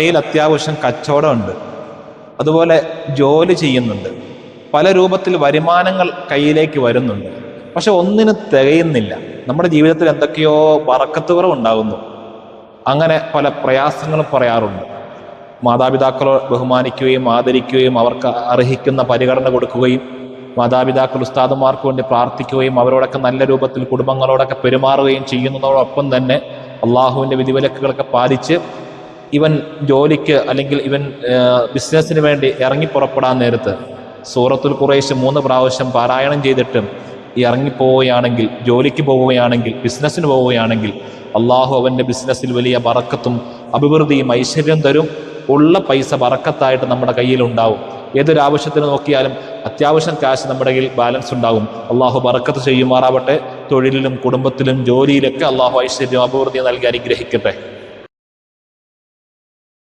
കയ്യിൽ അത്യാവശ്യം കച്ചവടമുണ്ട്. അതുപോലെ ജോലി ചെയ്യുന്നുണ്ട്. പല രൂപത്തിൽ വരുമാനങ്ങൾ കയ്യിലേക്ക് വരുന്നുണ്ട്. പക്ഷെ ഒന്നിന് തികയുന്നില്ല. നമ്മുടെ ജീവിതത്തിൽ എന്തൊക്കെയോ വറക്കത്തുകൾ ഉണ്ടാകുന്നു. അങ്ങനെ പല പ്രയാസങ്ങളും പറയാറുണ്ട്. മാതാപിതാക്കളെ ബഹുമാനിക്കുകയും ആദരിക്കുകയും അവർക്ക് അർഹിക്കുന്ന പരിഗണന കൊടുക്കുകയും മാതാപിതാക്കൾ ഉസ്താദുമാർക്ക് വേണ്ടി പ്രാർത്ഥിക്കുകയും അവരോടൊക്കെ നല്ല രൂപത്തിൽ കുടുംബങ്ങളോടൊക്കെ പെരുമാറുകയും ചെയ്യുന്നതോടൊപ്പം തന്നെ അള്ളാഹുവിന്റെ വിധിവിലക്കുകളൊക്കെ പാലിച്ച് ഇവൻ ജോലിക്ക് അല്ലെങ്കിൽ ഇവൻ ബിസിനസ്സിന് വേണ്ടി ഇറങ്ങി പുറപ്പെടാൻ നേരത്ത് സൂറത്തുൽ കുറേശ് മൂന്ന് പ്രാവശ്യം പാരായണം ചെയ്തിട്ടും ഇറങ്ങിപ്പോവുകയാണെങ്കിൽ ജോലിക്ക് പോവുകയാണെങ്കിൽ ബിസിനസ്സിന് പോവുകയാണെങ്കിൽ അള്ളാഹു അവന്റെ ബിസിനസ്സിൽ വലിയ ബറക്കത്തും അഭിവൃദ്ധിയും ഐശ്വര്യം തരും. ഉള്ള പൈസ ബറക്കത്തായിട്ട് നമ്മുടെ കയ്യിൽ ഉണ്ടാവും ഏതൊരു ആവശ്യത്തിന് നോക്കിയാലും അത്യാവശ്യം കാശ് നമ്മുടെ കയ്യിൽ ബാലൻസ് ഉണ്ടാകും. അള്ളാഹു ബറക്കത്ത് ചെയ്യുമാറാവട്ടെ. തൊഴിലിലും കുടുംബത്തിലും ജോലിയിലൊക്കെ അള്ളാഹു ഐശ്വര്യം അഭിവൃദ്ധി നൽകി അനുഗ്രഹിക്കട്ടെ.